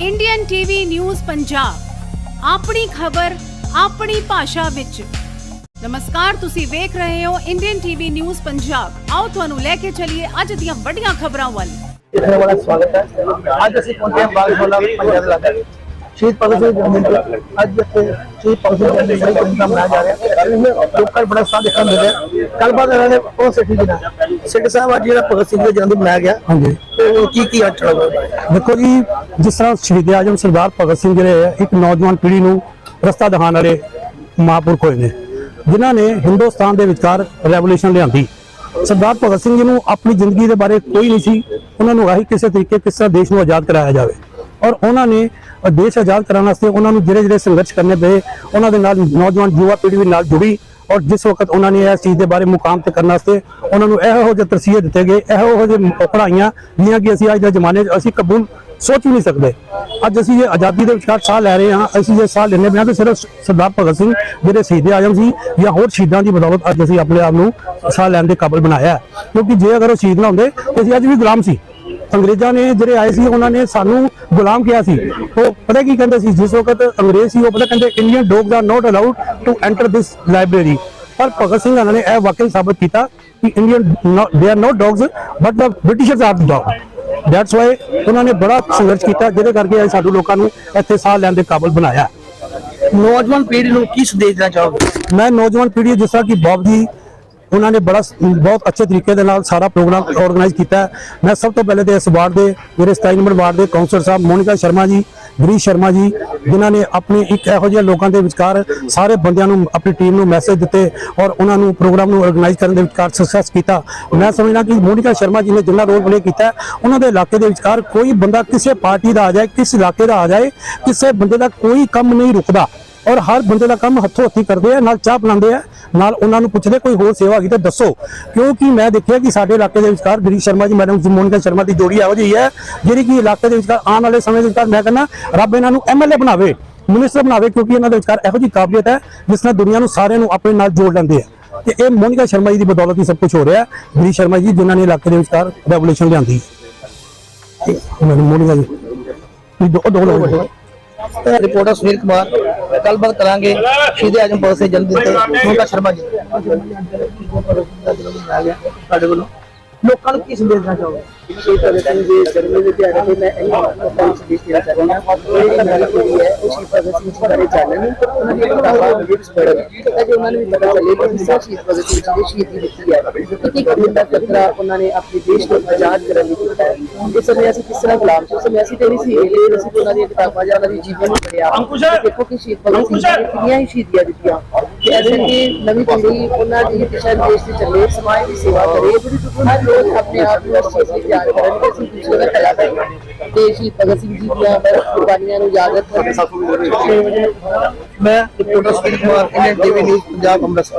Indian TV news Punjab ਆਪਣੀ ਖਬਰ, ਆਪਣੀ ਭਾਸ਼ਾ ਵਿੱਚ। ਨਮਸਕਾਰ, ਤੁਸੀਂ ਵੇਖ ਰਹੇ ਹੋ ਇੰਡੀਅਨ ਟੀਵੀ ਨਿਊਜ਼ ਪੰਜਾਬ ਆਓ ਤੁਹਾਨੂੰ ਲੈ ਕੇ ਚੱਲੀਏ ਅੱਜ ਦੀਆਂ ਵੱਡੀਆਂ ਖਬਰਾਂ ਵੱਲ। ਦੇਖਣ ਵਾਲਾ ਸਵਾਗਤ ਹੈ। ਅੱਜ ਅਸੀਂ ਪਹੁੰਚੇ ਹਾਂ ਬਾਗਸ਼ਾਲਾ ਪੰਜਾਬ ਇਲਾਕੇ ਸ਼ਹੀਦ ਭਗਤ ਸਿੰਘ ਜਨਮ ਦਿਨ ਅੱਜ ਇੱਥੇ ਸ਼ਹੀਦ ਭਗਤ ਸਿੰਘ ਜਨਮ ਦਿਨ ਬੜੀ ਧੂਮਧਾਮ ਮਨਾਇਆ ਜਾ ਰਿਹਾ। ਹੈ ਲੋਕਾਂ ਨੂੰ ਬੜਾ ਉਤਸ਼ਾਹ ਦੇਖਣ ਨੂੰ ਮਿਲ ਰਿਹਾ। ਗੱਲਬਾਤ ਇਹਨਾਂ ਨੇ ਉਹ ਸਿੱਖੀ ਜੀ ਨਾਲ। ਸਿੱਖ ਸਾਹਿਬ ਅੱਜ ਜਿਹੜਾ ਭਗਤ ਸਿੰਘ ਦਾ ਜਨਮ ਦਿਨ ਮਨਾਇਆ ਗਿਆ ਹਾਂਜੀ। ਤੇ ਕੀ ਕੀ ਹੋਇਆ? ਦੇਖੋ ਜੀ ਜਿਸ ਤਰ੍ਹਾਂ ਸ਼ਹੀਦ ਆਜਮ ਸਰਦਾਰ ਭਗਤ ਸਿੰਘ ਜਿਹੜੇ ਇੱਕ ਨੌਜਵਾਨ ਪੀੜ੍ਹੀ ਨੂੰ ਰਸਤਾ ਦਿਖਾਉਣ ਵਾਲੇ ਮਹਾਂਪੁਰਖ ਹੋਏ ਨੇ। ਜਿਨ੍ਹਾਂ ਨੇ ਹਿੰਦੁਸਤਾਨ ਦੇ ਵਿਚਕਾਰ ਰੈਵੋਲੂਸ਼ਨ ਲਿਆਂਦੀ। ਸਰਦਾਰ ਭਗਤ ਸਿੰਘ ਜੀ ਨੂੰ ਆਪਣੀ ਜ਼ਿੰਦਗੀ ਦੇ ਬਾਰੇ ਕੋਈ ਨਹੀਂ ਸੀ। ਉਹਨਾਂ ਨੂੰ ਆਹੀ ਕਿਸੇ ਤਰੀਕੇ ਕਿਸ ਤਰ੍ਹਾਂ ਦੇਸ਼ ਨੂੰ ਆਜ਼ਾਦ ਕਰਾਇਆ ਜਾਵੇ। ਔਰ ਉਹਨਾਂ ਨੇ ਦੇਸ਼ ਆਜ਼ਾਦ ਕਰਾਉਣ ਵਾਸਤੇ ਉਹਨਾਂ ਨੂੰ ਜਿਹੜੇ ਜਿਹੜੇ ਸੰਘਰਸ਼ ਕਰਨੇ ਪਏ, ਉਹਨਾਂ ਦੇ ਨਾਲ ਨੌਜਵਾਨ ਯੁਵਾ ਪੀੜ੍ਹੀ ਵੀ ਨਾਲ ਜੁੜੀ, ਔਰ ਜਿਸ ਵਕਤ ਉਹਨਾਂ ਨੇ ਇਸ ਚੀਜ਼ ਦੇ ਬਾਰੇ ਮੁਕਾਮ ਤੇ ਕਰਨ ਵਾਸਤੇ ਉਹਨਾਂ ਨੂੰ ਇਹੋ ਜਿਹੇ ਤਰਸੀਹੇ ਦਿੱਤੇ ਗਏ, ਇਹੋ ਜਿਹੇ ਪੜਾਈਆਂ ਜਿਹੀਆਂ ਕਿ ਅਸੀਂ ਅੱਜ ਦੇ ਜ਼ਮਾਨੇ 'ਚ ਅਸੀਂ ਕਬੂਲ ਸੋਚ ਵੀ ਨਹੀਂ ਸਕਦੇ। ਅੱਜ ਅਸੀਂ ਇਹ ਆਜ਼ਾਦੀ ਦੇ ਵਿਚਕਾਰ ਸਾਹ ਲੈ ਰਹੇ ਹਾਂ, ਅਸੀਂ ਜੇ ਸਾਹ ਲੈਣੇ ਬਿਨਾਂ ਤਾਂ ਸਿਰਫ ਸਰਦਾਰ ਭਗਤ ਸਿੰਘ ਜਿਹੜੇ ਸ਼ਹੀਦ ਆਜਮ ਸੀ ਜਾਂ ਹੋਰ ਸ਼ਹੀਦਾਂ ਦੀ ਬਦੌਲਤ ਅੱਜ ਅਸੀਂ ਆਪਣੇ ਆਪ ਨੂੰ ਸਾਹ ਲੈਣ ਦੇ ਕਾਬਿਲ ਬਣਾਇਆ ਕਿਉਂਕਿ ਜੇ ਅਗਰ ਉਹ ਸ਼ਹੀਦ ਨਾ ਹੁੰਦੇ, ਤਾਂ ਅਸੀਂ ਅੱਜ ਵੀ ਗੁਲਾਮ ਸੀ। ਅੰਗਰੇਜ਼ਾਂ ਨੇ ਜਿਹੜੇ ਆਏ ਸੀ ਉਹਨਾਂ ਨੇ ਸਾਨੂੰ ਗੁਲਾਮ ਕਿਹਾ ਸੀ। ਉਹ ਪਤਾ ਕੀ ਕਹਿੰਦੇ ਸੀ ਜਿਸ ਵਕਤ ਅੰਗਰੇਜ਼ ਸੀ ਉਹ ਪਤਾ ਕਹਿੰਦੇ Indian dogs are not allowed to enter this library ਪਰ ਭਗਤ ਸਿੰਘ ਨੇ ਇਹ ਵਾਕਈ ਸਾਬਤ ਕੀਤਾ ਕਿ Indian they are not dogs but the Britishers are dog that's why ਉਹਨਾਂ ਨੇ ਬੜਾ ਸੰਘਰਸ਼ ਕੀਤਾ ਜਿਹਦੇ ਕਰਕੇ ਅੱਜ ਸਾਡੇ ਲੋਕਾਂ ਨੂੰ ਇੱਥੇ ਸਾਹ ਲੈਣ ਦੇ ਕਾਬਿਲ ਬਣਾਇਆ। ਨੌਜਵਾਨ ਪੀੜ੍ਹੀ ਨੂੰ ਕੀ ਸੰਦੇਸ਼ ਦੇਣਾ ਚਾਹੋਗੇ? ਮੈਂ ਨੌਜਵਾਨ ਪੀੜ੍ਹੀ ਜਿਸ ਤਰ੍ਹਾਂ ਕਿ ਬਾਬ ਜੀ ਉਹਨਾਂ ਨੇ ਬੜਾ ਬਹੁਤ ਅੱਛੇ ਤਰੀਕੇ ਦੇ ਨਾਲ ਸਾਰਾ ਪ੍ਰੋਗਰਾਮ ਆਰਗੇਨਾਈਜ਼ ਕੀਤਾ। ਮੈਂ ਸਭ ਤੋਂ ਪਹਿਲੇ ਤੇ ਇਸ ਵਾਰਡ ਦੇ, ਮੇਰੇ 27 ਨੰਬਰ ਵਾਰਡ ਦੇ ਕਾਉਂਸਲਰ ਸਾਹਿਬ ਮੋਨਿਕਾ ਸ਼ਰਮਾ ਜੀ, ਗਰੀਸ਼ ਸ਼ਰਮਾ ਜੀ, ਜਿਨ੍ਹਾਂ ਨੇ ਆਪਣੇ ਇੱਕ ਇਹੋ ਜਿਹੇ ਲੋਕਾਂ ਦੇ ਵਿਚਕਾਰ ਸਾਰੇ ਬੰਦਿਆਂ ਨੂੰ, ਆਪਣੀ ਟੀਮ ਨੂੰ ਮੈਸੇਜ ਦਿੱਤੇ ਔਰ ਉਹਨਾਂ ਨੂੰ ਪ੍ਰੋਗਰਾਮ ਨੂੰ ਆਰਗੇਨਾਈਜ਼ ਕਰਨ ਦੇ ਵਿਚਕਾਰ ਸਕਸੈਸ ਕੀਤਾ। ਮੈਂ ਸਮਝਦਾ ਕਿ ਮੋਨਿਕਾ ਸ਼ਰਮਾ ਜੀ ਨੇ ਜਿੰਨਾ ਰੋਲ ਪਲੇ ਕੀਤਾ, ਉਹਨਾਂ ਦੇ ਇਲਾਕੇ ਦੇ ਵਿਚਕਾਰ ਕੋਈ ਬੰਦਾ ਕਿਸੇ ਪਾਰਟੀ ਦਾ ਆ ਜਾਏ, ਕਿਸ ਇਲਾਕੇ ਦਾ ਆ ਜਾਏ, ਕਿਸੇ ਬੰਦੇ ਦਾ ਕੋਈ ਕੰਮ ਨਹੀਂ ਰੁਕਦਾ। ਔਰ ਹਰ ਬੰਦੇ ਦਾ ਕੰਮ ਹੱਥੋਂ ਹੱਥੀ ਕਰਦੇ ਆ, ਨਾਲ ਚਾਹ ਪਿਲਾਉਂਦੇ ਆ, ਨਾਲ ਉਹਨਾਂ ਨੂੰ ਪੁੱਛਦੇ ਕੋਈ ਹੋਰ ਸੇਵਾ ਹੈਗੀ ਤਾਂ ਦੱਸੋ। ਕਿਉਂਕਿ ਮੈਂ ਦੇਖਿਆ ਕਿ ਸਾਡੇ ਇਲਾਕੇ ਦੇ ਵਿਚਕਾਰ ਗਰੀ ਸ਼ਰਮਾ ਜੀ, ਮੈਡਮ ਜੀ ਮੋਨਿਕਾ ਸ਼ਰਮਾ ਦੀ ਜੋੜੀ ਇਹੋ ਜਿਹੀ ਹੈ, ਜਿਹੜੀ ਕਿ ਇਲਾਕੇ ਦੇ ਵਿਚਕਾਰ ਆਉਣ ਵਾਲੇ ਸਮੇਂ ਦੇ ਵਿਚਕਾਰ ਮੈਂ ਕਹਿੰਦਾ, ਰੱਬ ਇਹਨਾਂ ਨੂੰ ਐਮਐਲਏ ਬਣਾਵੇ, ਮਿਨਿਸਟਰ ਬਣਾਵੇ, ਕਿਉਂਕਿ ਇਹਨਾਂ ਦੇ ਵਿਚਕਾਰ ਇਹੋ ਜਿਹੀ ਕਾਬਲੀਅਤ ਹੈ, ਜਿਸ ਨਾਲ ਦੁਨੀਆ ਨੂੰ ਸਾਰਿਆਂ ਨੂੰ ਆਪਣੇ ਨਾਲ ਜੋੜ ਲੈਂਦੇ ਆ। ਤੇ ਇਹ ਮੋਨਿਕਾ ਸ਼ਰਮਾ ਜੀ ਦੀ ਬਦੌਲਤ ਹੀ ਸਭ ਕੁਝ ਹੋ ਰਿਹਾ ਹੈ। ਗਰੀ ਸ਼ਰਮਾ ਜੀ, ਜਿਨ੍ਹਾਂ ਨੇ ਇਲਾਕੇ ਦੇ ਵਿਚਕਾਰ ਰੈਵੋਲੂਸ਼ਨ ਲਿਆਂਦੀ। ਮੈਨੂੰ ਮੋਨਿਕਾ ਜੀ ਵੀ ਦੋ ਦੋ ਰਿਪੋਰਟਰ ਸੁਨੀਲ ਕੁਮਾਰ। ਗੱਲਬਾਤ ਕਰਾਂਗੇ। ਸ਼ਹੀਦ ਆਜਮ ਭਗਤ ਸਿੰਘ ਜਨਮ ਦਿਨ ਤੇ ਮੋਨਿਕਾ ਸ਼ਰਮਾ ਜੀ। ਤੁਹਾਡੇ ਵੱਲੋਂ? ਲੋਕਾਂ ਨੂੰ ਕੀ ਸੰਦੇਸ਼ ਦੇਣਾ ਚਾਹੋਗੇ? ਸ਼ਹੀਦ ਭਗਤ ਸਿੰਘ ਦੇ ਜਨਮ ਦੇ ਦਿਹਾੜੇ ਤੇ ਮੈਂ ਇਹਨਾਂ ਲੋਕਾਂ ਨੂੰ ਸੰਦੇਸ਼ ਦੇਣਾ ਚਾਹੁੰਦਾ ਹਾਂ ਜਿਹੜੀ ਨਵੀਂ ਪੀੜ੍ਹੀ ਹੈ ਉਹ ਸ਼ਹੀਦ ਭਗਤ ਸਿੰਘ ਜੀ ਬਾਰੇ ਜਾਣਨ ਉਹਨਾਂ ਦੀ ਕਿਤਾਬਾਂ ਬੁੱਕਸ ਪੜ੍ਹਨ ਤਾਂ ਕਿ ਉਹਨਾਂ ਨੂੰ ਵੀ ਪਤਾ ਚੱਲੇ ਕਿ ਕਿਸ ਤਰ੍ਹਾਂ ਸ਼ਹੀਦ ਭਗਤ ਸਿੰਘ ਜੀ ਨੇ ਸ਼ਹੀਦੀ ਦਿੱਤੀ ਹੈ ਕਿੰਨੀ ਕਬੀਰ ਦਾ ਖਤਰਾ ਉਹਨਾਂ ਨੇ ਆਪਣੇ ਦੇਸ਼ ਨੂੰ ਆਜ਼ਾਦ ਕਰਨ ਲਈ ਕੀਤਾ ਹੈ ਇਸ ਸਮੇਂ ਅਸੀਂ ਕਿਸ ਤਰ੍ਹਾਂ ਗੁਲਾਮ ਸੀ ਉਸ ਸਮੇਂ ਅਸੀਂ ਤੇ ਨਹੀਂ ਸੀ ਇਹ ਅਸੀਂ ਤਾਂ ਉਹਨਾਂ ਦੀਆਂ ਕਿਤਾਬਾਂ ਜਾਂ ਉਹਨਾਂ ਦੀ ਜੀਵਨ ਨੂੰ ਪੜ੍ਹਿਆ ਤੇ ਦੇਖੋ ਕਿ ਸ਼ਹੀਦ ਭਗਤ ਸਿੰਘ ਜੀ ਨੇ ਕਿੰਨੀਆਂ ਹੀ ਸ਼ਹੀਦੀਆਂ ਦਿੱਤੀਆਂ ਤੇ ਐਸੇ ਕਿ ਨਵੀਂ ਪੀੜ੍ਹੀ ਉਹਨਾਂ ਦੀ ਦਿਸ਼ਾ ਨਿਰਦੇਸ਼ ਦੀ ਸੇਵਾ ਕਰੇ ਹਰ ਰੋਜ਼ ਆਪਣੇ ਆਪ ਨੂੰ ਇਸ ਚੀਜ਼ ਲਈ ਤਿਆਰ ਕਰਨ ਕਿ ਅਸੀਂ ਦੂਸਰੇ ਦਾ ਭਲਾ ਕਰੀਏ ਤੇ ਸ਼ਹੀਦ ਭਗਤ ਸਿੰਘ ਜੀ ਦੀਆਂ ਕੁਰਬਾਨੀਆਂ ਨੂੰ ਯਾਦ ਰੱਖਣ ਮੈਂ reporter Sunil Kumar Indian TV news Punjab Amritsar.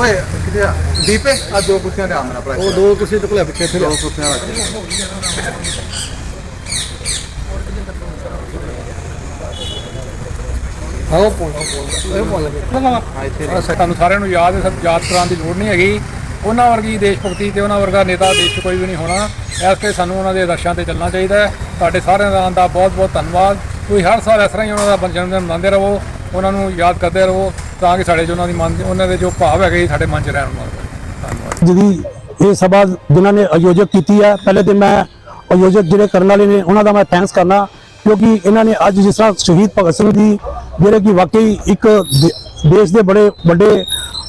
ਓਏ ਕਿਤੇ? ਦੀਪੇ? ਆ ਦੋ ਕੁਰਸੀਆਂ ਦੇ ਆਮਨਾ ਭਰਾ ਉਹ ਦੋ ਕੁਰਸੀ ਤੇ ਕੋਲੇ ਪਿੱਛੇ ਫਿਰ ਦੋ ਕੁਰਸੀਆਂ ਰੱਖ। ਆਓ ਪੋਲ ਇਹ ਪੋਲ ਆ ਤੁਹਾਨੂੰ ਸਾਰਿਆਂ ਨੂੰ ਯਾਦ ਹੈ ਸਭ ਯਾਦ ਕਰਾਉਣ ਦੀ ਲੋੜ ਨਹੀਂ ਹੈਗੀ। ਉਹਨਾਂ ਵਰਗੀ ਦੇਸ਼ ਭਗਤੀ ਤੇ ਉਹਨਾਂ ਵਰਗਾ ਨੇਤਾ ਦੇਸ਼ 'ਚ ਕੋਈ ਵੀ ਨਹੀਂ ਹੋਣਾ। ਇਸ ਕਰਕੇ ਸਾਨੂੰ ਉਹਨਾਂ ਦੇ ਆਦਰਸ਼ਾਂ ਤੇ ਚੱਲਣਾ ਚਾਹੀਦਾ ਹੈ। ਤੁਹਾਡੇ ਸਾਰਿਆਂ ਦਾ ਦਾ ਬਹੁਤ ਬਹੁਤ ਧੰਨਵਾਦ। ਤੁਸੀਂ ਹਰ ਸਾਲ ਇਸ ਤਰ੍ਹਾਂ ਹੀ ਉਹਨਾਂ ਦਾ ਜਨਮ ਦਿਨ ਮਨਾਉਂਦੇ ਰਹੋ। ਉਹਨਾਂ ਨੂੰ ਯਾਦ ਕਰਦੇ ਰਹੋ ਤਾਂ ਕਿ ਸਾਡੇ 'ਚ ਉਹਨਾਂ ਦੀ ਮਨ ਉਹਨਾਂ ਦੇ ਜੋ ਭਾਵ ਹੈਗੇ ਸਾਡੇ ਮਨ 'ਚ ਰਹਿਣ ਧੰਨਵਾਦ। ਜਿਹਦੀ ਇਹ ਸਭਾ ਜਿਨ੍ਹਾਂ ਨੇ ਆਯੋਜਕ ਕੀਤੀ ਹੈ ਪਹਿਲੇ ਤੇ ਮੈਂ ਆਯੋਜਕ ਜਿਹੜੇ ਕਰਨ ਵਾਲੇ ਨੇ ਉਹਨਾਂ ਦਾ ਮੈਂ ਥੈਂਕਸ ਕਰਨਾ। ਕਿਉਂਕਿ ਇਹਨਾਂ ਨੇ ਅੱਜ ਜਿਸ ਤਰ੍ਹਾਂ ਸ਼ਹੀਦ ਭਗਤ ਸਿੰਘ ਜੀ ਜਿਹੜੇ ਕਿ ਵਾਕਈ ਇੱਕ ਦੇ- ਦੇਸ਼ ਦੇ ਬੜੇ ਵੱਡੇ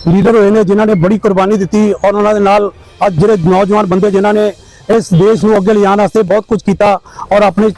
ਲੀਡਰ ਹੋਏ ਨੇ, ਜਿਨ੍ਹਾਂ ਨੇ ਬੜੀ ਕੁਰਬਾਨੀ ਦਿੱਤੀ ਔਰ ਉਹਨਾਂ ਦੇ ਨਾਲ ਅੱਜ ਜਿਹੜੇ ਨੌਜਵਾਨ ਬੰਦੇ ਜਿਨ੍ਹਾਂ ਨੇ ਇਸ ਦੇਸ਼ ਨੂੰ ਅੱਗੇ ਲਿਜਾਣ ਵਾਸਤੇ ਬਹੁਤ ਕੁਝ ਕੀਤਾ ਔਰ ਆਪਣੇ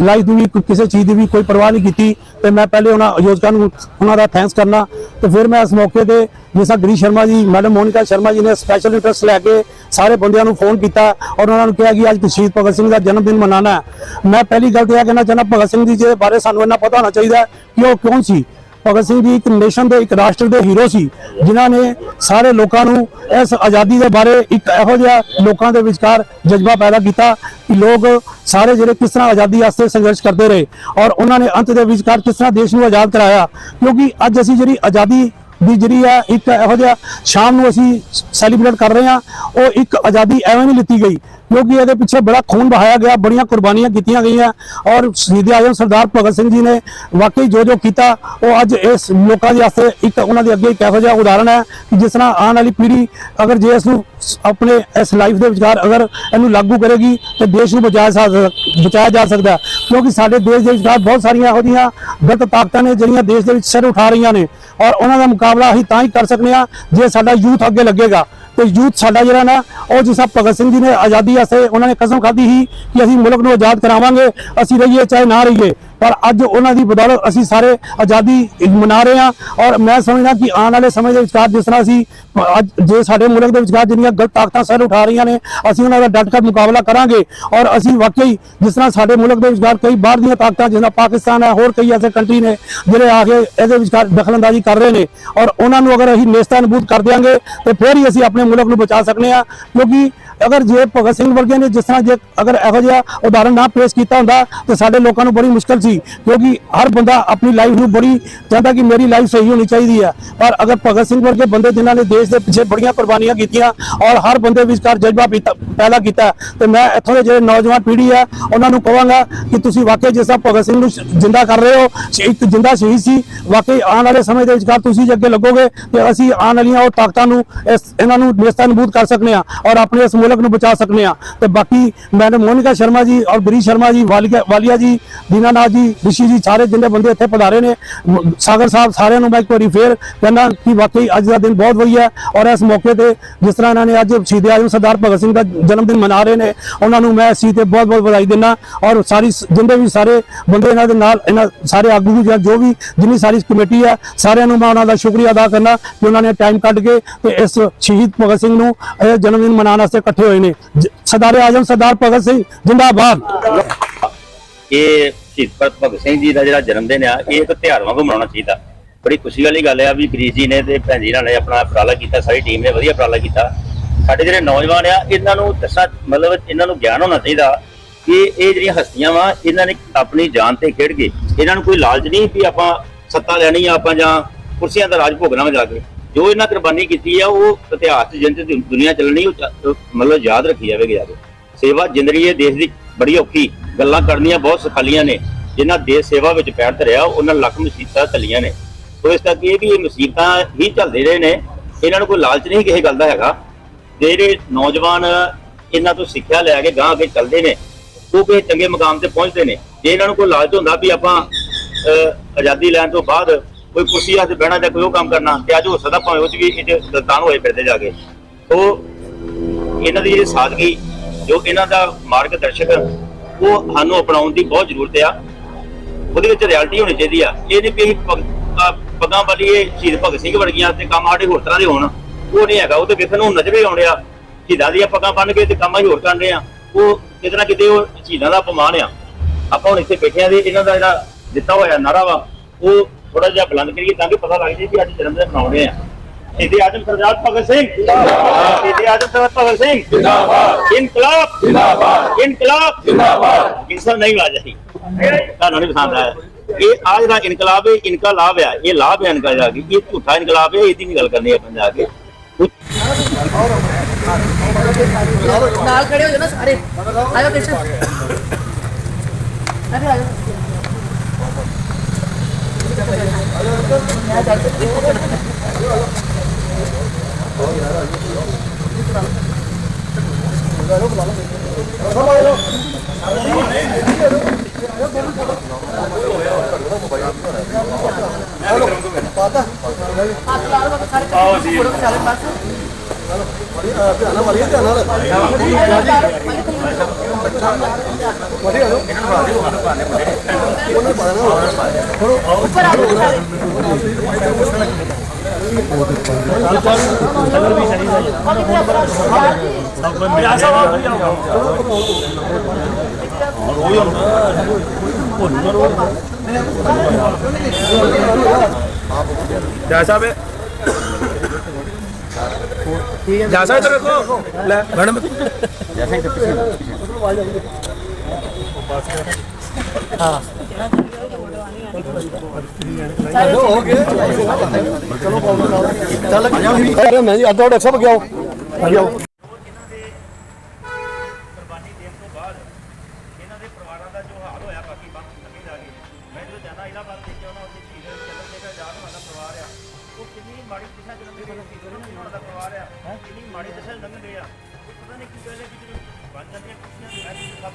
ਲਾਈਫ ਦੀ ਵੀ ਕਿਸੇ ਚੀਜ਼ ਦੀ ਵੀ ਕੋਈ ਪਰਵਾਹ ਨਹੀਂ ਕੀਤੀ ਤੇ ਮੈਂ ਪਹਿਲੇ ਉਹਨਾਂ ਆਯੋਜਕਾਂ ਨੂੰ ਉਹਨਾਂ ਦਾ ਥੈਂਕਸ ਕਰਨਾ ਤੇ ਫਿਰ ਮੈਂ ਇਸ ਮੌਕੇ ਤੇ ਜਿਸ ਤਰ੍ਹਾਂ ਗਰੀ ਸ਼ਰਮਾ ਜੀ ਮੈਡਮ ਮੋਨਿਕਾ ਸ਼ਰਮਾ ਜੀ ਨੇ ਸਪੈਸ਼ਲ ਇੰਟਰਸਟ ਲੈ ਕੇ ਸਾਰੇ ਬੰਦਿਆਂ ਨੂੰ ਫੋਨ ਕੀਤਾ ਔਰ ਉਹਨਾਂ ਨੂੰ ਕਿਹਾ ਕਿ ਅੱਜ ਸ਼ਹੀਦ ਭਗਤ ਸਿੰਘ ਦਾ ਜਨਮ ਦਿਨ ਮਨਾਉਣਾ ਹੈ ਮੈਂ ਪਹਿਲੀ ਗੱਲ ਤੇ ਇਹ ਕਹਿਣਾ ਚਾਹੁੰਦਾ ਭਗਤ ਸਿੰਘ ਜੀ ਦੇ ਬਾਰੇ ਸਾਨੂੰ ਇੰਨਾ ਪਤਾ ਹੋਣਾ ਚਾਹੀਦਾ ਕਿ ਉਹ ਕੌਣ ਸੀ ਭਗਤ ਸਿੰਘ ਜੀ ਇੱਕ ਨੇਸ਼ਨ ਦੇ, ਇੱਕ ਰਾਸ਼ਟਰ ਦੇ ਹੀਰੋ ਸੀ, ਜਿਨ੍ਹਾਂ ਨੇ ਸਾਰੇ ਲੋਕਾਂ ਨੂੰ ਇਸ ਆਜ਼ਾਦੀ ਦੇ ਬਾਰੇ ਇੱਕ ਇਹੋ ਜਿਹਾ ਲੋਕਾਂ ਦੇ ਵਿਚਕਾਰ ਜਜ਼ਬਾ ਪੈਦਾ ਕੀਤਾ ਕਿ ਲੋਕ ਸਾਰੇ ਜਿਹੜੇ ਕਿਸ ਤਰ੍ਹਾਂ ਆਜ਼ਾਦੀ ਵਾਸਤੇ ਸੰਘਰਸ਼ ਕਰਦੇ ਰਹੇ ਔਰ ਉਹਨਾਂ ਨੇ ਅੰਤ ਦੇ ਵਿਚਕਾਰ ਕਿਸ ਤਰ੍ਹਾਂ ਦੇਸ਼ ਨੂੰ ਆਜ਼ਾਦ ਕਰਾਇਆ, ਕਿਉਂਕਿ ਅੱਜ ਅਸੀਂ ਜਿਹੜੀ ਆਜ਼ਾਦੀ ਦੀ ਜਿਹੜੀ ਆ, ਇੱਕ ਇਹੋ ਜਿਹਾ ਸ਼ਾਮ ਨੂੰ ਅਸੀਂ ਸੈਲੀਬ੍ਰੇਟ ਕਰ ਰਹੇ ਹਾਂ ਉਹ ਇੱਕ ਆਜ਼ਾਦੀ ਐਵੇਂ ਨਹੀਂ ਲਿੱਤੀ ਗਈ, ਕਿਉਂਕਿ ਇਹਦੇ ਪਿੱਛੇ ਬੜਾ ਖੂਨ ਬਹਾਇਆ ਗਿਆ, ਬੜੀਆਂ ਕੁਰਬਾਨੀਆਂ ਕੀਤੀਆਂ ਗਈਆਂ, ਔਰ ਸ਼ਹੀਦ ਆਜ਼ਮ ਸਰਦਾਰ ਭਗਤ ਸਿੰਘ ਜੀ ਨੇ ਵਾਕਈ ਜੋ ਜੋ ਕੀਤਾ, ਉਹ ਅੱਜ ਇਸ ਲੋਕਾਂ ਦੇ ਵਾਸਤੇ ਇੱਕ ਉਹਨਾਂ ਦੇ ਅੱਗੇ ਇੱਕ ਇਹੋ ਜਿਹਾ ਉਦਾਹਰਣ ਹੈ ਕਿ ਜਿਸ ਤਰ੍ਹਾਂ ਆਉਣ ਵਾਲੀ ਪੀੜ੍ਹੀ ਅਗਰ ਜੇ ਇਸ ਨੂੰ ਆਪਣੇ ਇਸ ਲਾਈਫ ਦੇ ਵਿਚਕਾਰ ਅਗਰ ਇਹਨੂੰ ਲਾਗੂ ਕਰੇਗੀ ਤੇ ਦੇਸ਼ ਨੂੰ ਬਚਾਇਆ ਬਚਾਇਆ ਜਾ ਸਕਦਾ ਕਿਉਂਕਿ ਸਾਡੇ ਦੇਸ਼ ਦੇ ਵਿਚਕਾਰ ਬਹੁਤ ਸਾਰੀਆਂ ਇਹੋ ਜਿਹੀਆਂ ਗਲਤ ਤਾਕਤਾਂ ਨੇ ਜਿਹੜੀਆਂ ਦੇਸ਼ ਦੇ ਵਿੱਚ ਸਿਰ ਉਠਾ ਰਹੀਆਂ ਨੇ ਔਰ ਉਹਨਾਂ ਦਾ ਮੁਕਾਬਲਾ ਅਸੀਂ ਤਾਂ ਹੀ ਕਰ ਸਕਦੇ ਹਾਂ ਜੇ ਸਾਡਾ ਯੂਥ ਅੱਗੇ ਲੱਗੇਗਾ। ਤੇ ਯੂਥ ਸਾਡਾ ਜਿਹੜਾ ਨਾ, ਉਹ ਜਿਸ ਤਰ੍ਹਾਂ ਭਗਤ ਸਿੰਘ ਜੀ ਨੇ ਆਜ਼ਾਦੀ ਵਾਸਤੇ ਉਹਨਾਂ ਨੇ ਕਸਮ ਖਾਧੀ ਸੀ ਕਿ ਅਸੀਂ ਮੁਲਕ ਨੂੰ ਆਜ਼ਾਦ ਕਰਾਵਾਂਗੇ, ਅਸੀਂ ਰਹੀਏ ਚਾਹੇ ਨਾ ਰਹੀਏ। ਪਰ ਅੱਜ ਉਹਨਾਂ ਦੀ ਬਦੌਲਤ ਅਸੀਂ ਸਾਰੇ ਆਜ਼ਾਦੀ ਮਨਾ ਰਹੇ ਹਾਂ ਔਰ ਮੈਂ ਸਮਝਦਾ ਕਿ ਆਉਣ ਵਾਲੇ ਸਮੇਂ ਦੇ ਵਿਚਕਾਰ ਜਿਸ ਤਰ੍ਹਾਂ ਅਸੀਂ ਅੱਜ ਜੇ ਸਾਡੇ ਮੁਲਕ ਦੇ ਵਿਚਕਾਰ ਜਿੰਨੀਆਂ ਗਲਤ ਤਾਕਤਾਂ ਸਿਰ ਉਠਾ ਰਹੀਆਂ ਨੇ, ਅਸੀਂ ਉਹਨਾਂ ਦਾ ਡਟ ਕੇ ਮੁਕਾਬਲਾ ਕਰਾਂਗੇ ਔਰ ਅਸੀਂ ਵਾਕਈ ਜਿਸ ਤਰ੍ਹਾਂ ਸਾਡੇ ਮੁਲਕ ਦੇ ਵਿਚਕਾਰ ਕਈ ਬਾਹਰ ਦੀਆਂ ਤਾਕਤਾਂ, ਜਿਸ ਤਰ੍ਹਾਂ ਪਾਕਿਸਤਾਨ ਹੈ, ਹੋਰ ਕਈ ਐਸੇ ਕੰਟਰੀ ਨੇ ਜਿਹੜੇ ਆ ਕੇ ਇਹਦੇ ਵਿਚਕਾਰ ਦਖਲਅੰਦਾਜ਼ੀ ਕਰ ਰਹੇ ਨੇ ਔਰ ਉਹਨਾਂ ਨੂੰ ਅਗਰ ਅਸੀਂ ਨੇਸਤਾ ਨਬੂਦ ਕਰ ਦਿਆਂਗੇ, ਤੇ ਫਿਰ ਹੀ ਅਸੀਂ ਆਪਣੇ ਮੁਲਕ ਨੂੰ ਬਚਾ ਸਕਨੇ ਆ ਕਿਉਂਕਿ ਅਗਰ ਜੇ ਭਗਤ ਸਿੰਘ ਵਰਗਿਆਂ ਨੇ ਜਿਸ ਤਰ੍ਹਾਂ ਜੇ ਅਗਰ ਇਹੋ ਜਿਹਾ ਉਦਾਹਰਣ ਨਾ ਪੇਸ਼ ਕੀਤਾ ਹੁੰਦਾ, ਤਾਂ ਸਾਡੇ ਲੋਕਾਂ ਨੂੰ ਬੜੀ ਮੁਸ਼ਕਲ ਸੀ, ਕਿਉਂਕਿ ਹਰ ਬੰਦਾ ਆਪਣੀ ਲਾਈਫ ਨੂੰ ਬੜੀ ਚਾਹੁੰਦਾ ਕਿ ਮੇਰੀ ਲਾਈਫ ਸਹੀ ਹੋਣੀ ਚਾਹੀਦੀ ਹੈ। ਪਰ ਅਗਰ ਭਗਤ ਸਿੰਘ ਵਰਗੇ ਬੰਦੇ ਜਿਨ੍ਹਾਂ ਨੇ ਦੇਸ਼ ਦੇ ਪਿੱਛੇ ਬੜੀਆਂ ਕੁਰਬਾਨੀਆਂ ਕੀਤੀਆਂ ਔਰ ਹਰ ਬੰਦੇ ਵਿਚਕਾਰ ਜਜ਼ਬਾ ਪੀਤਾ- ਪੈਦਾ ਕੀਤਾ, ਤੇ ਮੈਂ ਇੱਥੋਂ ਦੇ ਜਿਹੜੇ ਨੌਜਵਾਨ ਪੀੜ੍ਹੀ ਹੈ, ਉਹਨਾਂ ਨੂੰ ਕਹਾਂਗਾ ਕਿ ਤੁਸੀਂ ਵਾਕਈ ਜਿਸ ਤਰ੍ਹਾਂ ਭਗਤ ਸਿੰਘ ਨੂੰ ਜਿੰਦਾ ਕਰ ਰਹੇ ਹੋ ਇੱਕ ਜਿੰਦਾ ਸ਼ਹੀਦ ਸੀ, ਵਾਕਈ ਆਉਣ ਵਾਲੇ ਸਮੇਂ ਦੇ ਵਿਚਕਾਰ ਤੁਸੀਂ ਜੇ ਅੱਗੇ ਲੱਗੋਗੇ, ਤੇ ਅਸੀਂ ਆਉਣ ਵਾਲੀਆਂ ਉਹ ਤਾਕਤਾਂ ਨੂੰ, ਇਸ ਇਹਨਾਂ ਨੂੰ ਨੇਸਤਾਨਬੂਦ ਕਰ ਸਕਨੇ ਆ ਔਰ ਆਪਣੇ ਇਸ ਮੁਲਕ ਨੂੰ ਬਚਾ ਸਕਨੇ ਆ। ਤੇ ਬਾਕੀ ਮੈਂ ਮੋਨਿਕਾ ਸ਼ਰਮਾ ਜੀ ਔਰ ਬਰੀ ਸ਼ਰਮਾ ਜੀ, ਵਾਲੀਆ ਵਾਲੀਆ ਜੀ ਦੀਨਾਨਾਥ ਜੀ, ਰਿਸ਼ੀ ਜੀ, ਸਾਰੇ ਜਿੰਨੇ ਬੰਦੇ ਇੱਥੇ ਪਧਾਰੇ ਨੇ ਸਾਗਰ ਸਾਹਿਬ ਸਾਰਿਆਂ ਨੂੰ ਮੈਂ ਇੱਕ ਵਾਰੀ ਫੇਰ ਕਹਿੰਦਾ ਕਿ ਵਾਕਈ ਅੱਜ ਦਾ ਦਿਨ ਬਹੁਤ ਵਧੀਆ ਔਰ ਇਸ ਮੌਕੇ ਤੇ ਜਿਸ ਤਰ੍ਹਾਂ ਇਹਨਾਂ ਨੇ ਅੱਜ ਸ਼ਹੀਦ ਆਜ਼ਮ ਸਰਦਾਰ ਭਗਤ ਸਿੰਘ ਦਾ ਜਨਮ ਦਿਨ ਮਨਾ ਰਹੇ ਨੇ, ਉਹਨਾਂ ਨੂੰ ਮੈਂ ਸੀ ਤੇ ਬਹੁਤ ਬਹੁਤ ਵਧਾਈ ਦਿੰਦਾ ਔਰ ਸਾਰੀ ਜਿੰਨੇ ਵੀ ਸਾਰੇ ਬੰਦੇ ਇਹਨਾਂ ਦੇ ਨਾਲ, ਇਹਨਾਂ ਸਾਰੇ ਆਗੂ ਜਾਂ ਜੋ ਵੀ ਜਿੰਨੀ ਸਾਰੀ ਕਮੇਟੀ ਹੈ, ਸਾਰਿਆਂ ਨੂੰ ਮੈਂ ਉਹਨਾਂ ਦਾ ਸ਼ੁਕਰੀਆ ਅਦਾ ਕਰਨਾ ਕਿ ਉਹਨਾਂ ਨੇ ਟਾਈਮ ਕੱਢ ਕੇ ਤੇ ਇਸ ਸ਼ਹੀਦ ਭਗਤ ਸਿੰਘ ਨੂੰ ਇਹ ਜਨਮ ਦਿਨ ਮਨਾਉਣ ਵਾਸਤੇ ਇਕੱਠੇ ਹੋਏ ਨੇ। ਸਰਦਾਰ ਆਜ਼ਮ, ਸਰਦਾਰ ਭਗਤ ਸਿੰਘ ਜਿੰਦਾਬਾਦ। ਇਹ ਸ਼ਹੀਦ ਭਗਤ ਸਿੰਘ ਜੀ ਦਾ ਜਿਹੜਾ ਜਨਮ ਦਿਨ ਆ, ਇਹ ਇੱਕ ਤਿਉਹਾਰ ਵਾਂਗੂ ਮਨਾਉਣਾ ਚਾਹੀਦਾ। ਬੜੀ ਖੁਸ਼ੀ ਵਾਲੀ ਗੱਲ ਆ ਵੀ ਗਰੀਸ਼ ਜੀ ਨੇ ਤੇ ਭੈਣ ਜੀ ਨਾਲ ਆਪਣਾ ਉਪਰਾਲਾ ਕੀਤਾ, ਸਾਰੀ ਟੀਮ ਨੇ ਵਧੀਆ ਉਪਰਾਲਾ ਕੀਤਾ। ਸਾਡੇ ਜਿਹੜੇ ਨੌਜਵਾਨ ਆ, ਇਹਨਾਂ ਨੂੰ ਦੱਸਾਂ, ਮਤਲਬ ਇਹਨਾਂ ਨੂੰ ਗਿਆਨ ਹੋਣਾ ਚਾਹੀਦਾ ਕਿ ਇਹ ਜਿਹੜੀਆਂ ਹਸਤੀਆਂ ਵਾ, ਇਹਨਾਂ ਨੇ ਆਪਣੀ ਜਾਨ ਤੇ ਖੇਡ ਕੇ, ਇਹਨਾਂ ਨੂੰ ਕੋਈ ਲਾਲਚ ਨਹੀਂ ਵੀ ਆਪਾਂ ਸੱਤਾ ਲੈਣੀ ਆ ਆਪਾਂ ਜਾਂ ਕੁਰਸੀਆਂ ਦਾ ਰਾਜ ਭੋਗਣਾ ਵਾ ਜਾ ਕੇ। ਜੋ ਇਹਨਾਂ ਕੁਰਬਾਨੀ ਕੀਤੀ ਆ ਉਹ ਇਤਿਹਾਸ 'ਚ ਜਿੰਦ ਦੁਨੀਆ ਚੱਲਣੀ ਮਤਲਬ ਯਾਦ ਰੱਖੀ ਜਾਵੇਗੀ ਜਾ ਸੇਵਾ ਜ਼ਿੰਦਗੀ ਇਹ ਦੇਸ਼ ਦੀ ਬੜੀ ਔਖੀ ਗੱਲਾਂ ਕਰਨੀਆਂ ਬਹੁਤ ਸਖਾਲੀਆਂ ਨੇ। ਜਿਨ੍ਹਾਂ ਦੇਸ਼ ਸੇਵਾ ਵਿੱਚ ਪੈਰ ਧਰਿਆ ਉਹਨਾਂ ਲੱਖ ਮੁਸੀਬਤਾਂ ਚੱਲੀਆਂ ਨੇ। ਸੋ ਇਸ ਕਰਕੇ ਇਹ ਵੀ ਇਹ ਮੁਸੀਬਤਾਂ ਹੀ ਚੱਲਦੇ ਰਹੇ ਨੇ। ਇਹਨਾਂ ਨੂੰ ਕੋਈ ਲਾਲਚ ਨਹੀਂ ਕਿਸੇ ਗੱਲ ਦਾ ਹੈਗਾ। ਜਿਹੜੇ ਨੌਜਵਾਨ ਇਹਨਾਂ ਤੋਂ ਸਿੱਖਿਆ ਲੈ ਕੇ ਗਾਂ ਅੱਗੇ ਚੱਲਦੇ ਨੇ ਉਹ ਕਿਸੇ ਚੰਗੇ ਮਕਾਮ ਤੇ ਪਹੁੰਚਦੇ ਨੇ। ਜੇ ਇਹਨਾਂ ਨੂੰ ਕੋਈ ਲਾਲਚ ਹੁੰਦਾ ਵੀ ਆਪਾਂ ਅਹ, ਆਜ਼ਾਦੀ ਲੈਣ ਤੋਂ ਬਾਅਦ ਕੋਈ ਕੁਰਸੀ ਆ ਤੇ ਬਹਿਣਾ ਜਾਂ ਕੋਈ ਉਹ ਕੰਮ ਕਰਨਾ, ਤੇ ਅੱਜ ਹੋ ਸਕਦਾ ਭਾਵੇਂ ਉਹ ਚ ਵੀ ਇਹ ਦਲਤਾਨ ਹੋਏ ਫਿਰਦੇ ਜਾ ਕੇ ਸੋ ਇਹਨਾਂ ਦੀ ਜਿਹੜੀ ਸਾਦਗੀ, ਜੋ ਇਹਨਾਂ ਦਾ ਮਾਰਗਦਰਸ਼ਕ ਉਹ ਸਾਨੂੰ ਅਪਣਾਉਣ ਦੀ ਬਹੁਤ ਜ਼ਰੂਰਤ ਆ। ਉਹਦੇ ਵਿੱਚ ਰਿਐਲਿਟੀ ਹੋਣੀ ਚਾਹੀਦੀ ਆ। ਇਹ ਨਹੀਂ ਵੀ ਅਸੀਂ ਪੱਗਾਂ ਵਾਲੀਏ ਸ਼ਹੀਦ ਭਗਤ ਸਿੰਘ ਵਰਗੀਆਂ ਤੇ ਕੰਮ ਸਾਡੇ ਹੋਰ ਤਰ੍ਹਾਂ ਦੇ ਹੋਣ। ਉਹ ਨਹੀਂ ਹੈਗਾ, ਉਹ ਤੇ ਵੇਖਣ ਨੂੰ ਨਜ਼ਰੇ ਆਉਂਦੇ ਆ ਸ਼ਹੀਦਾਂ ਦੀਆਂ ਪੱਗਾਂ ਬੰਨ ਕੇ ਤੇ ਕੰਮ ਅਸੀਂ ਹੋਰ ਕਰਨ ਰਹੇ ਆ। ਉਹ ਕਿਤੇ ਨਾ ਕਿਤੇ ਉਹ ਸ਼ਹੀਦਾਂ ਦਾ ਅਪਮਾਨ ਆ। ਆਪਾਂ ਹੁਣ ਇੱਥੇ ਬੈਠੇ ਆ ਤੇ ਇਹਨਾਂ ਦਾ ਜਿਹੜਾ ਦਿੱਤਾ ਹੋਇਆ ਨਾਰਾ ਵਾ, ਉਹ ਥੋੜਾ ਜਿਹਾ ਬੁਲੰਦ ਕਰੀਏ ਤਾਂ ਕਿ ਪਤਾ ਲੱਗ ਜਾਏ ਕਿ ਅੱਜ ਜਨਮ ਦਿਨ ਮਨਾਉਣੇ ਆ ਸ਼ਹੀਦ ਆਜਮ ਸਰਦਾਰ ਭਗਤ ਸਿੰਘ ਸ਼ਹੀਦ ਆਜਮ ਸਰਦਾਰ ਭਗਤ ਸਿੰਘ ਜਿੰਦਾਬਾਦ ਇਨਕਲਾਬ ਜਿੰਦਾਬਾਦ ਇਨਕਲਾਬ ਜਿੰਦਾਬਾਦ ਇਨਸਾਨ ਨਹੀਂ ਆ ਜਾਈ ਤੁਹਾਨੂੰ ਨਹੀਂ ਪਸੰਦ ਆਇਆ ਇਹ ਆ ਜਿਹੜਾ ਇਨਕਲਾਬ ਹੈ ਇਨਕਾ ਲਾਭ ਆ ਇਹ ਲਾਭ ਹੈ ਇਨਕਾ ਜਾ ਕੇ ਇਹ ਝੂਠਾ ਇਨਕਲਾਬ ਹੈ ਇਹਦੀ ਨਹੀਂ ਗੱਲ ਕਰਨੀ ਆਪਾਂ ਜਾ ਕੇ ਨਾਲ ਖੜੇ ਹੋ ਜਾਓ ਨਾ ਸਾਰੇ ਆਜੋ ਕ੍ਰਿਸ਼ਨ ਅਰੇ ਆਜੋ ਹੱਥ ਲਾ ਲਓ ਸਾਰੇ ਆਓ ਜੀ ਸਾਹਿਬ ਜਾ ਸਾਹਿਬ ਇੱਧਰ ਵੇਖੋ ਲੈ ਮੈਡਮ ਜੀ ਸਾਹਿਬ ਤੋਂ ਬਾਅਦ ਇਹਨਾਂ ਦੇ ਪਰਿਵਾਰਾਂ ਦਾ ਜੋ ਹਾਲ ਹੋਇਆ, ਬਾਕੀ ਬੰਦ ਨਵੇਂ ਜਾ ਕੇ ਮੈਂ ਜਦੋਂ ਜਾਣਾ ਇਲਾਹਾਬਾਦ ਦੇਖਿਆ, ਉਹਨਾਂ ਉੱਤੇ ਸ਼ਹੀਦ ਚੰਦਰ ਸ਼ੇਖਰ ਆਜ਼ਾਦ ਹੋਣਾ ਦਾ ਪਰਿਵਾਰ ਆ। ਉਹ ਕਿੰਨੀ ਮਾੜੀ ਦਿਸ਼ਾ ਚ ਲੰਘ ਗਏ ਸ਼ਹੀਦ ਹੋਣਾ ਦਾ ਪਰਿਵਾਰ ਆ। ਕਿੰਨੀ ਮਾੜੀ ਦਿਸ਼ਾ ਚ ਲੰਘ ਗਏ ਆ। ਉਹ ਪਤਾ ਨਹੀਂ ਕੀ ਗੱਲ ਹੈ ਕਿ ਜਦੋਂ ਬਣ ਜਾਂਦੀਆਂ ਕੁਛੀਆਂ ਦੇ ਅੱਜ ਸਭ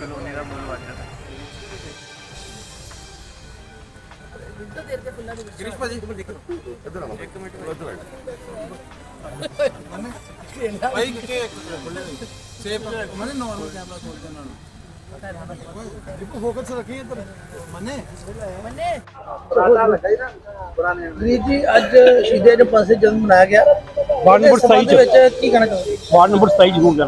ਕਲੋਨੀ ਦਾ ਮੁੱਲ ਵੱਜ ਰਿਹਾ गिरीश भाजी इधर आओ एक मिनट इधर आओ भाई के सेफ मैंने नॉर्मल कैमरा खोल देना ਅੱਜ ਸ਼ਹੀਦੇ ਦੇ ਪਾਸੇ ਜਨਮ ਮਨਾਇਆ ਗਿਆ। ਵਾਰਡ ਨੰਬਰ ਇਸ ਸੰਬੰਧ 27 ਵਿੱਚ ਕੀ ਕਹਿਣਾ ਚਾਹੋਗੇ? ਵਾਰਡ ਨੰਬਰ 27 ਜ਼ਰੂਰ